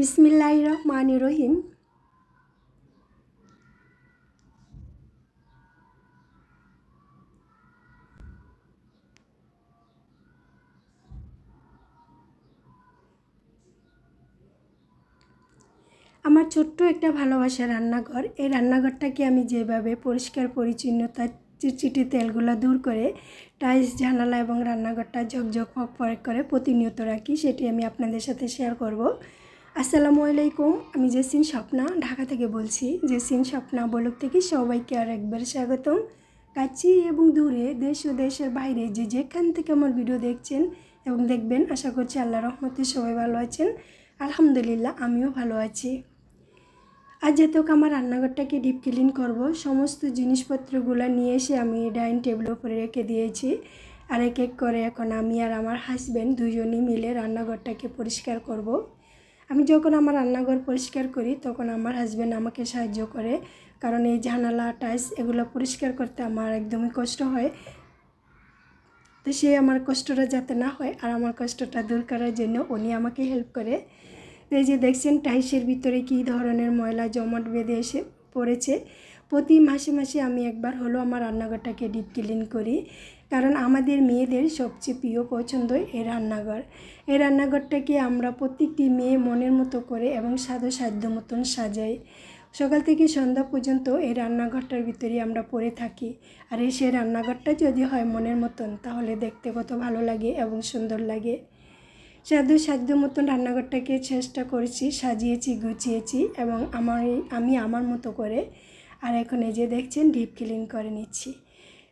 বিসমিল্লাহ রহমান রহিম। আমার ছোট্ট একটা ভালোবাসার রান্নাঘর। এই রান্নাঘরটাকে আমি যেভাবে পরিষ্কার পরিচ্ছন্নতা চিটচিটি তেলগুলো দূর করে টাইলস, জানালা এবং রান্নাঘরটা ঝকঝক ফক করে প্রতিনিয়ত রাখি, সেটি আমি আপনাদের সাথে শেয়ার করব। আসসালামু আলাইকুম, আমি জেসিন স্বপ্না, ঢাকা থেকে বলছি। জেসিন স্বপ্না বলক থেকে সবাইকে আর একবার স্বাগতম। কাছে এবং দূরে, দেশ ও দেশের বাইরে যে যেখান থেকে আমার ভিডিও দেখছেন এবং দেখবেন, আশা করছি আল্লাহ রহমতে সবাই ভালো আছেন। আলহামদুলিল্লাহ, আমিও ভালো আছি। আর যেহেতু আমার রান্নাঘরটাকে ডিপ ক্লিন করব, সমস্ত জিনিসপত্রগুলো নিয়ে এসে আমি ডাইনিং টেবিল উপরে রেখে দিয়েছি। আর এক এক করে এখন আমি আর আমার হাজব্যান্ড দুজনই মিলে রান্নাঘরটাকে পরিষ্কার করব। আমি যখন আমার রান্নাঘর পরিষ্কার করি, তখন আমার হাজব্যান্ড আমাকে সাহায্য করে। কারণ এই জানালা টাইস এগুলো পরিষ্কার করতে আমার একদমই কষ্ট হয়। তো সে আমার কষ্টটা যাতে না হয় আর আমার কষ্টটা দূর করার জন্য উনি আমাকে হেল্প করে। এই যে দেখছেন টাইসের ভিতরে কী ধরনের ময়লা, জমাট বেঁধে এসে পড়েছে। প্রতি মাসে মাসে আমি একবার হলো আমার রান্নাঘরটাকে ডিপ ক্লিন করি। কারণ আমাদের মেয়েদের সবচেয়ে প্রিয় পছন্দ এই রান্নাঘর। এই রান্নাঘরটাকে আমরা প্রত্যেকটি মেয়ে মনের মতো করে এবং সাধু সাধ্য মতন সাজাই। সকাল থেকে সন্ধ্যা পর্যন্ত এই রান্নাঘরটার ভিতরেই আমরা পড়ে থাকি। আর এই সে রান্নাঘরটা যদি হয় মনের মতন, তাহলে দেখতে কত ভালো লাগে এবং সুন্দর লাগে। সাধ্য সাধ্য মতন রান্নাঘরটাকে চেষ্টা করেছি, সাজিয়েছি, গুছিয়েছি এবং আমার আমি আমার মতো করে। আর এখন এই যে দেখছেন ডিপ ক্লিন করে নিচ্ছি।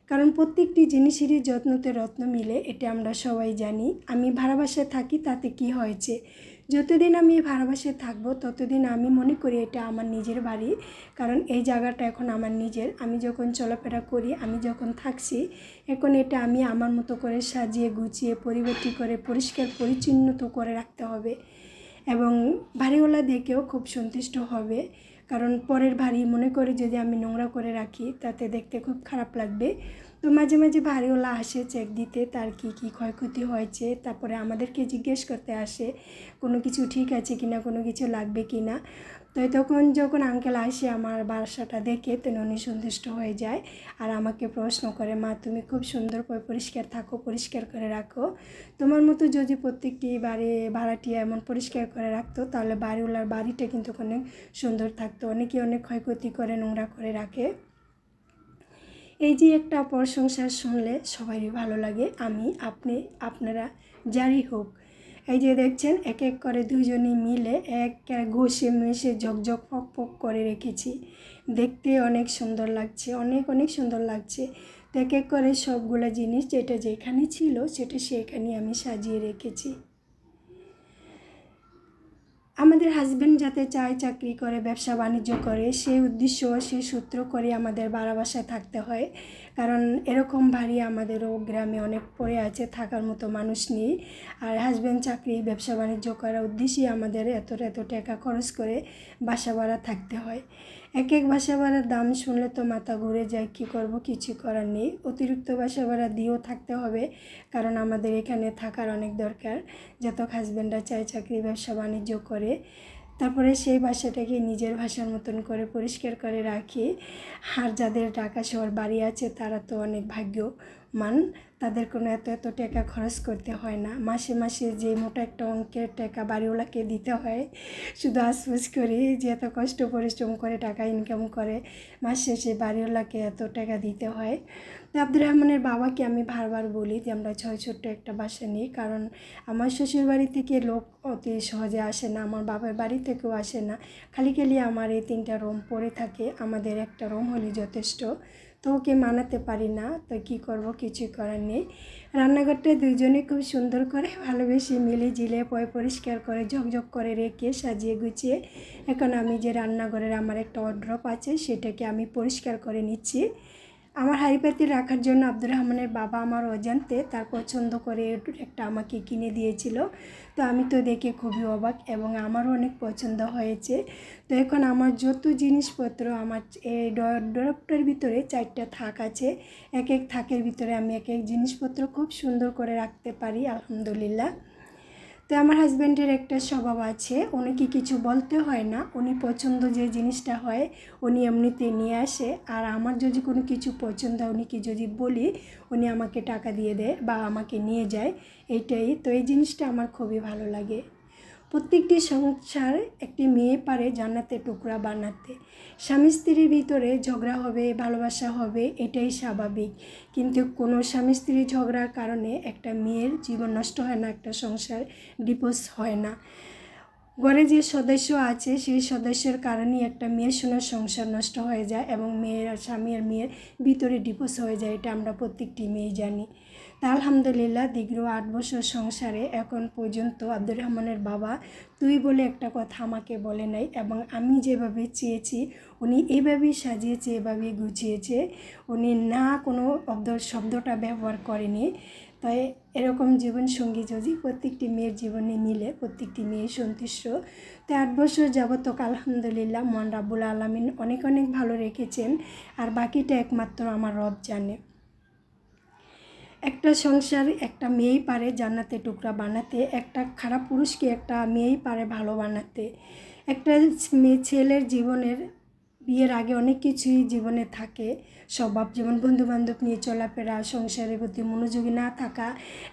কারণ প্রত্যেকটি জিনিসেরই যত্নতে রত্ন মিলে, এটা আমরা সবাই জানি। আমি ভাড়া বাসায় থাকি, তাতে কি হয়েছে? যতদিন আমি ভাড়াবাসায় থাকব, ততদিন আমি মনে করি এটা আমার নিজের বাড়ি। কারণ এই জায়গাটা এখন আমার নিজের। আমি যখন চলাফেরা করি, আমি যখন থাকছি, এখন এটা আমি আমার মতো করে সাজিয়ে, গুছিয়ে পরিবর্তি করে, পরিষ্কার পরিচ্ছন্ন তো করে রাখতে হবে। এবং বাড়িওয়ালা দেখেও খুব সন্তুষ্ট হবে। কারণ পরের ভারী মনে করে যদি আমি নোংরা করে রাখি, তাতে দেখতে খুব খারাপ লাগবে। তো মাঝে মাঝে ভারীওয়ালা আসে চেক দিতে, তার কি কি ক্ষয়ক্ষতি হয়েছে, তারপরে আমাদেরকে জিজ্ঞেস করতে আসে, কোনো কিছু ঠিক আছে কিনা, কোনো কিছু লাগবে কি না তো তখন যখন আঙ্কেল আসে আমার বাসাটা দেখে তো উনি সন্তুষ্ট হয়ে যায় আর আমাকে প্রশ্ন করে, মা, তুমি খুব সুন্দর করে পরিষ্কার থাকো, পরিষ্কার করে রাখো। তোমার মতো যদি প্রত্যেকটি বাড়ি ভাড়াটিয়া এমন পরিষ্কার করে রাখতো, তাহলে বাড়িওয়ালার বাড়িটা কিন্তু অনেক সুন্দর থাকতো। অনেকে অনেক ক্ষয়ক্ষতি করে, নোংরা করে রাখে। এই যে একটা প্রশংসা শুনলে সবারই ভালো লাগে। আমি, আপনি, আপনারা, যারই হোক এই যে দেখছেন, এক এক করে দুজনে মিলে এক ঘষে মেশে ঝকঝক ফক ফক করে রেখেছি। দেখতে অনেক সুন্দর লাগছে, অনেক অনেক সুন্দর লাগছে। এক এক করে সবগুলো জিনিস যেটা যেখানে ছিল, সেটা সেখানে আমি সাজিয়ে রেখেছি। আমাদের হাজব্যান্ড যাতে চায় চাকরি করে, ব্যবসা বাণিজ্য করে, সেই উদ্দেশ্য, সেই সূত্র করে আমাদের বাসায় থাকতে হয়। কারণ এরকম ভারী আমাদেরও গ্রামে অনেক পড়ে আছে, থাকার মতো মানুষ নেই। আর হাজব্যান্ড চাকরি, ব্যবসা বাণিজ্য করার উদ্দেশ্যেই আমাদের এত এত টাকা খরচ করে বাসা ভাড়া থাকতে হয়। এক এক বাসা ভাড়ার দাম শুনলে তো মাথা ঘুরে যায়, কি করব কিছু করার নেই। অতিরিক্ত বাসা ভাড়া দিয়েও থাকতে হবে, কারণ আমাদের এখানে থাকার অনেক দরকার। যত হাজব্যান্ডরা চায় চাকরি, ব্যবসা, বাণিজ্য করে, তারপরে সেই বাসাটাকে নিজের ভাষার মতন করে পরিষ্কার করে রাখি। আর যাদের ঢাকা শহর বাড়ি আছে, তারা তো অনেক ভাগ্যমান তাদের কোনো এত এত টাকা খরচ করতে হয় না। মাসে মাসে যে মোটা একটা অঙ্কের টাকা বাড়িওয়ালাকে দিতে হয়, শুধু আশফুস করি যে এত কষ্ট পরিশ্রম করে টাকা ইনকাম করে, মাস শেষে বাড়িওয়ালাকে এত টাকা দিতে হয়। তো আব্দুর রহমানের বাবাকে আমি বারবার বলি যে, আমরা ছয় ছোট্ট একটা বাসা নিই। কারণ আমার শ্বশুর বাড়ি থেকে লোক অতি সহজে আসে না, আমার বাবার বাড়ি থেকেও আসে না। খালি খালি আমার এই তিনটা রুম পড়ে থাকে, আমাদের একটা রুম হলে যথেষ্ট। তো ওকে মানাতে পারি না, তো কি করব? কিছুই করার নেই। রান্নাঘরটা দুজনে খুব সুন্দর করে ভালোবেসে মিলে জিলে পয় পরিষ্কার করে ঝকঝক করে রেখে সাজিয়ে গুছিয়ে এখন আমি যে রান্নাঘরের আমার একটা অড্রপ আছে, সেটাকে আমি পরিষ্কার করে নিচ্ছি। আমার হাড়িপাতি রাখার জন্য আব্দুর রহমানের বাবা আমার অজান্তে তার পছন্দ করে একটা আমাকে কিনে দিয়েছিল। তো আমি তো দেখে খুবই অবাক এবং আমারও অনেক পছন্দ হয়েছে। তো এখন আমার যত জিনিসপত্র আমার এই ড্রপটার ভিতরে চারটা থাক আছে, এক এক থাকের ভিতরে আমি এক এক জিনিসপত্র খুব সুন্দর করে রাখতে পারি, আলহামদুলিল্লাহ। তো আমার হাজব্যান্ডের একটা স্বভাব আছে উনিকে কিছু বলতে হয় না, উনি পছন্দ যে জিনিসটা হয়, উনি এমনিতে নিয়ে আসে, আর আমার যদি কোনো কিছু পছন্দ হয়, উনিকে যদি বলি, উনি আমাকে টাকা দিয়ে দেয় বা আমাকে নিয়ে যায় এইটাই তো এই জিনিসটা আমার খুবই ভালো লাগে। প্রত্যেকটি সংসার একটি মেয়ে পারে জান্নাতে টুকরা বানাতে। স্বামী স্ত্রীর ভিতরে ঝগড়া হবে, ভালোবাসা হবে, এটাই স্বাভাবিক। কিন্তু কোনো স্বামী স্ত্রীর ঝগড়ার কারণে একটা মেয়ের জীবন নষ্ট হয় না, একটা সংসার ডিভোর্স হয় না। ঘরে যে সদস্য আছে, সেই সদস্যের কারণেই একটা মেয়ের সোনার সংসার নষ্ট হয়ে যায় এবং মেয়ের আর স্বামী আর মেয়ের ভিতরে ডিভোর্স হয়ে যায়, এটা আমরা প্রত্যেকটি মেয়ে জানি। তা আলহামদুলিল্লাহ, দীর্ঘ আট বছর সংসারে এখন পর্যন্ত আব্দুর রহমানের বাবা তুই বলে একটা কথা আমাকে বলে নাই এবং আমি যেভাবে চেয়েছি, উনি এভাবেই সাজিয়েছে, এভাবেই গুছিয়েছে। উনি না কোনো অব্দ, শব্দটা ব্যবহার করেনি। তাই এরকম জীবনসঙ্গী যদি প্রত্যেকটি মেয়ের জীবনে মিলে, প্রত্যেকটি মেয়ে সন্তুষ্ট। তো আট বছর যাবত আলহামদুলিল্লাহ মন রাব্বুল আলমিন অনেক অনেক ভালো রেখেছেন। আর বাকিটা একমাত্র আমার রব জানে। একটা সংসার, একটা মেয়েই পারে জান্নাতে টুকরা বানাতে, একটা খারাপ পুরুষকে একটা মেয়েই পারে ভালো বানাতে। একটা মেয়ে ছেলের জীবনের বিয়ের আগে অনেক কিছুই জীবনে থাকে। স্বভাব যেমন বন্ধুবান্ধব নিয়ে চলাফেরা, সংসারের প্রতি মনোযোগী না থাকা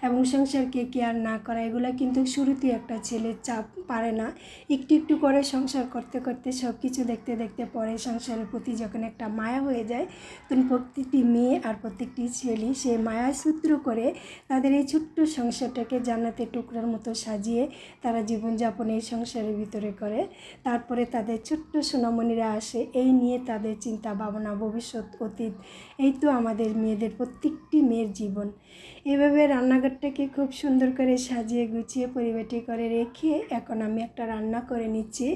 এবং সংসারকে কেয়ার না করা, এগুলো কিন্তু শুরুতে একটা ছেলের চাপ পারে না। একটু একটু করে সংসার করতে করতে সব কিছু দেখতে দেখতে পরে সংসারের প্রতি যখন একটা মায়া হয়ে যায়, তখন প্রত্যেকটি মেয়ে আর প্রত্যেকটি ছেলে সে মায়া সূত্র করে তাদের এই ছোট্ট সংসারটাকে জান্নাতে টুকরার মতো সাজিয়ে তারা জীবনযাপন এই সংসারের ভিতরে করে। তারপরে তাদের ছোট্ট সোনামণিরা আসে এই নিয়ে তাদের চিন্তা ভাবনা ভবিষ্যৎ অতীত এই তো আমাদের মেয়েদের প্রত্যেকটি মেয়ের জীবন। এভাবে রান্নাঘরটাকে খুব সুন্দর করে সাজিয়ে গুছিয়ে পরিবেটি করে রেখে এখন আমি একটা রান্না করে নিচ্ছি।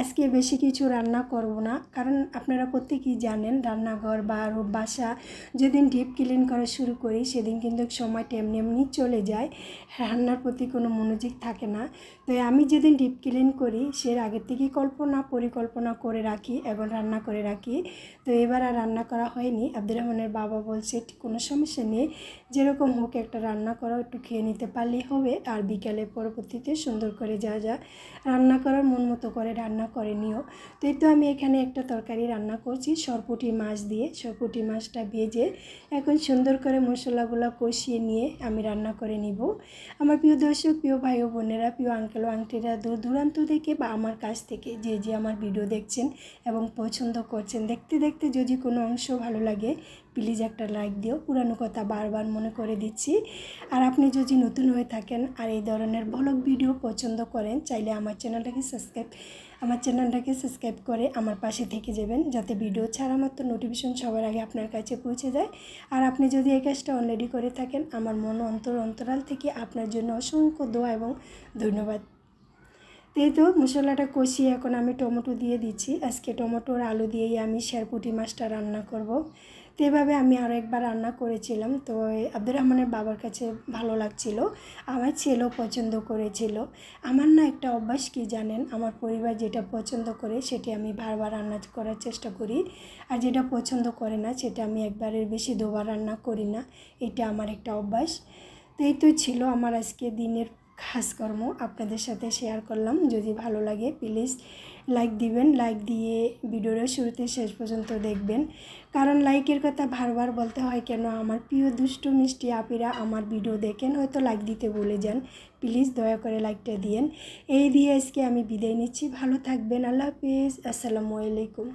আজকে বেশি কিছু রান্না করব না, কারণ আপনারা প্রত্যেকেই জানেন রান্নাঘর বা বাসা যেদিন ডিপ ক্লিন করা শুরু করি সেদিন কিন্তু সময়টা এমনি এমনি চলে যায়, রান্নার প্রতি কোনো মনোযোগ থাকে না। তো আমি যেদিন ডিপ ক্লিন করি সে আগের থেকেই কল্পনা, পরিকল্পনা করে রাখি এবং রান্না করে রাখি। তো এবার আর রান্না করা হয়নি, আব্দুর রহমানের বাবা বলছে, কোনো সমস্যা নেই। যেরকম হোক, একটা রান্না করা একটু খেয়ে নিতে পারলেই হবে। আর বিকেলে পরবর্তীতে সুন্দর করে যা যা রান্না করার মন মতো করে রান্না করে নিও। তো এই তো আমি এখানে একটা তরকারি রান্না করছি, সরপুটি মাছ দিয়ে। সরপুটি মাছটা ভেজে এখন সুন্দর করে মশলাগুলো কষিয়ে নিয়ে আমি রান্না করে নিব। আমার প্রিয় দর্শক, প্রিয় ভাই ও বোনেরা, প্রিয় আঙ্কেল ও আংটিরা দূর দূরান্ত থেকে বা আমার কাছ থেকে যে যে আমার ভিডিও দেখছেন এবং পছন্দ করছেন, দেখতে দেখতে যদি কোনো অংশ ভালো লাগে প্লিজ একটা লাইক দিও, পুরানো কথা বারবার মনে করে দিচ্ছি। আর আপনি যদি নতুন হয়ে থাকেন আর এই ধরনের ব্লগ ভিডিও পছন্দ করেন, চাইলে আমার চ্যানেলটাকে সাবস্ক্রাইব, আমার চ্যানেলটাকে সাবস্ক্রাইব করে আমার পাশে থেকে যাবেন, যাতে ভিডিও ছাড়া মাত্র নোটিফিকেশন সবার আগে আপনার কাছে পৌঁছে যায়। আর আপনি যদি এই কাজটা অলরেডি করে থাকেন, আমার মন অন্তর অন্তরাল থেকে আপনার জন্য অসংখ্য দোয়া এবং ধন্যবাদ। এই তো মশলাটা কষিয়ে এখন আমি টমেটো দিয়ে দিচ্ছি। আজকে টমেটোর আলু দিয়েই আমি শেরপুটি মাছটা রান্না করব। তো এভাবে আমি আরও একবার রান্না করেছিলাম। তো আব্দুর রহমানের বাবার কাছে ভালো লাগছিল। আমার ছেলেও পছন্দ করেছিল। আমার না একটা অভ্যাস কি জানেন? আমার পরিবার যেটা পছন্দ করে সেটি আমি বারবার রান্না করার চেষ্টা করি। আর যেটা পছন্দ করে না, সেটা আমি একবারের বেশি দুবার রান্না করি না। এটা আমার একটা অভ্যাস। তো এই তো ছিল আমার আজকে দিনের কাজকর্ম আপনাদের সাথে শেয়ার করলাম। যদি ভালো লাগে প্লিজ লাইক দিবেন। লাইক দিয়ে ভিডিওটা শুরুতে শেষ পর্যন্ত দেখবেন। কারণ লাইকের কথা বারবার বলতে হয় কেন? আমার প্রিয় দুষ্টু মিষ্টি আপিরা আমার ভিডিও দেখেন, হয়তো লাইক দিতে বলে যান। প্লিজ দয়া করে লাইকটা দিয়েন। এই দিয়ে আজকে আমি বিদায় নিচ্ছি। ভালো থাকবেন। আল্লাহ হাফিজ। আসসালামু আলাইকুম।